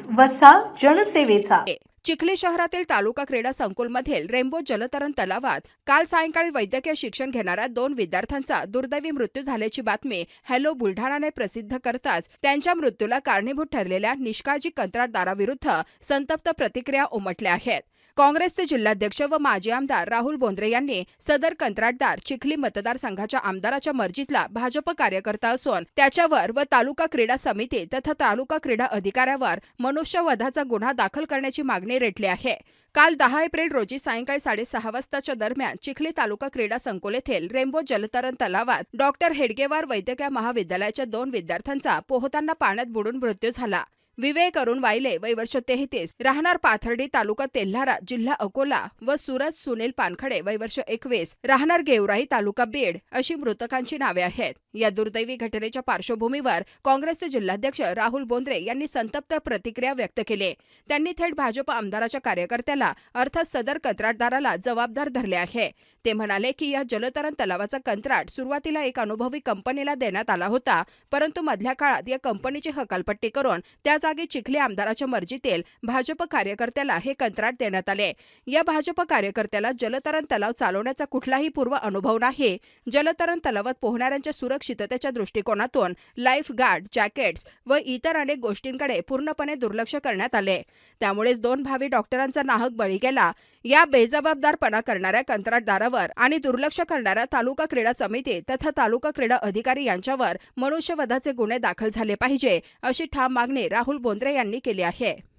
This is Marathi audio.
न्यूज वसा जनसेवेचा. चिखली शहरातील तालुका क्रीडा संकुलमधील रेनबो जलतरण तलावात काल सायंकाळी वैद्यकीय शिक्षण घेणाऱ्या दोन विद्यार्थ्यांचा दुर्दैवी मृत्यू झाल्याची बातमी हॅलो बुलढाणाने प्रसिद्ध करताच त्यांच्या मृत्यूला कारणीभूत ठरलेल्या निष्काळजी कंत्राटदाराविरुद्ध संतप्त प्रतिक्रिया उमटल्या आहेत. काँग्रेसचे जिल्हाध्यक्ष व माजी आमदार राहुल बोंद्रे यांनी सदर कंत्राटदार चिखली मतदारसंघाच्या आमदाराच्या मर्जीतला भाजप कार्यकर्ता असून त्याच्यावर व तालुका क्रीडा समिती तथा तालुका क्रीडा अधिकाऱ्यावर मनुष्यवधाचा गुन्हा दाखल करण्याची मागणी रेटली आहे. काल दहा एप्रिल रोजी सायंकाळी साडेसहा वाजताच्या दरम्यान चिखली तालुका क्रीडा संकुल येथील रेनबो जलतरण तलावात डॉक्टर हेडगेवार वैद्यकीय महाविद्यालयाच्या दोन विद्यार्थ्यांचा पोहताना पाण्यात बुडून मृत्यू झाला. विवेक अरुण वायले वय वर्ष तेहतीस. राहणार पाथर्डी तालुका तेल्हारा जिल्हा अकोला व सुरज सुनील पानखडे वय वर्ष एकवीस. राहणार गेवराई तालुका बीड अशी मृतकांची नावे आहेत. या दुर्दैवी घटनेच्या पार्श्वभूमीवर काँग्रेसचे जिल्हाध्यक्ष राहुल बोंद्रे यांनी संतप्त प्रतिक्रिया व्यक्त केली. त्यांनी थेट भाजप आमदाराच्या कार्यकर्त्याला अर्थात सदर कंत्राटदाराला जबाबदार धरले आहे. ते म्हणाले की या जलतरण तलावाचा कंत्राट सुरुवातीला एक अनुभवी कंपनीला देण्यात आला होता परंतु मधल्या काळात या कंपनीची हकालपट्टी करून त्या जागी चिखले आमदाराच्या मर्जीतील भाजप कार्यकर्त्याला हे कंत्राट देण्यात आले. या भाजप कार्यकर्त्याला जलतरण तलाव चालवण्याचा कुठलाही पूर्व अनुभव नाही. जलतरण तलावात पोहणाऱ्यांच्या सुरक्षिततेच्या दृष्टिकोनातून लाईफ गार्ड जॅकेट्स व इतर अनेक गोष्टींकडे पूर्णपणे दुर्लक्ष करण्यात आले. त्यामुळेच दोन भावी डॉक्टरांचा नाहक बळी गेला. या बेजबाबदारपणा करणाऱ्या कंत्राटदारावर आणि दुर्लक्ष करणाऱ्या तालुका क्रीडा समिती तथा तालुका क्रीडा अधिकारी यांच्यावर मनुष्यवधाचे गुन्हे दाखल झाले पाहिजे अशी ठाम मागणी राहुल बोंद्रे यांनी केली आहे.